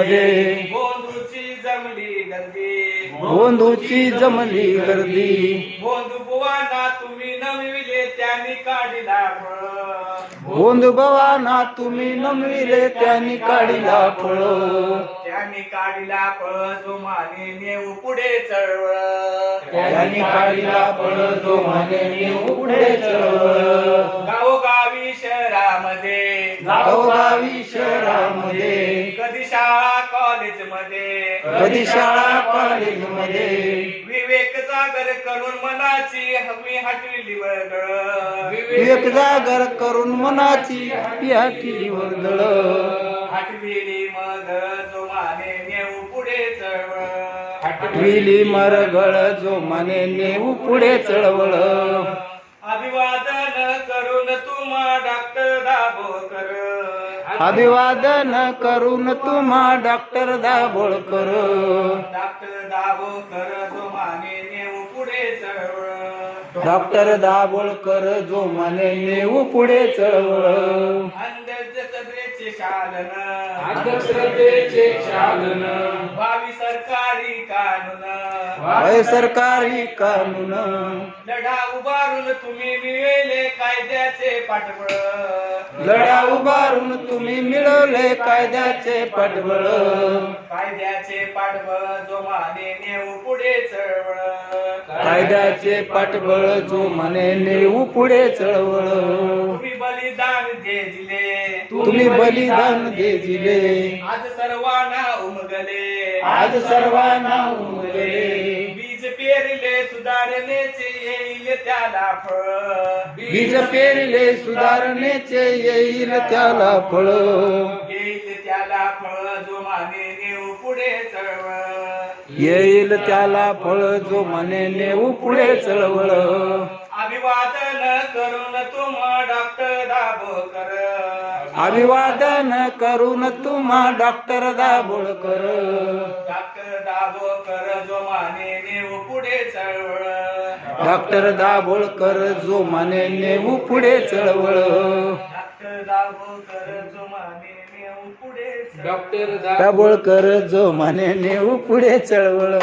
मध्ये. गोंधूची जमली गर्दी. गोंधूची जमली गर्दी. बुवांना तुम्ही नमविले त्यांनी काढिला फळ. गोंधू भवाना तुम्ही नमविले त्यांनी काढिला फळ. त्यांनी काढिला फळ जो माने नेऊ पुढे चळवळ त्यांनी काढिला फळ जो म्हणे नेऊ पुढे चळवळ गावोगावी शहरामध्ये. गावोगावी शहरामध्ये. कधी शाळा कॉलेजमध्ये कधी शाळा कॉलेजमध्ये विवेक जागर करून मनाची हमी हटविली वगळ विवेक जागर करून मनाची या केली वर्दळ. हटविली मग जो माने नेऊ पुढे चळवळ. हटविली मरगळ जो म्हणे नेऊ पुढे चळवळ. अभिवादन करून तुम्हा डॉक्टर दाभोकर. अभिवादन करून तुम्हा डॉक्टर दाभोळकर. डॉक्टर दाभोकर जो माने नेऊ पुढे चळवळ. डॉक्टर दाभोळकर जो नेऊ पुढे चळवळ. अंधश्रद्धेचे शालन. अंधश्रद्धेचे शालन. भावी सरकारी कानून. वय सरकारी कानून. लढा उभारून तुम्ही कायद्याचे पाठबळ. लढा उभारून तुम्ही मिळवले कायद्याचे पाठबळ. कायद्याचे पाठबळ जो माने नेऊ पुढे चळवळ. कायद्याचे पाठबळ जो म्हणे नेऊ पुढे चळवळ. तुम्ही बलिदान दे दिले तुम्ही बलिदान दे दिले आज सर्वांना उमगले. आज सर्वांना उमगले. पेरले सुधारणेचे येईल त्याला फळ. बीज पेरले सुधारणेचे येईल त्याला फळ. येईल त्याला फळ जो माने नेऊ पुढे चळवळ. येईल त्याला फळ जो म्हणे नेऊ पुढे चळवळ. अभिवादन करून तुम्हा डॉक्टर दाभोकर अभिवादन करून तुम्हा डॉक्टर दाभोळकर. डॉक्टर दाभोकर जो माने नेऊ पुढे चळवळ. डॉक्टर दाभोळकर जो म्हणे नेऊ पुढे चळवळ. डॉक्टर दाभोकर जो माने नेऊ पुढे चळवळ. दाभोळकर जो म्हणे नेऊ पुढे चळवळ.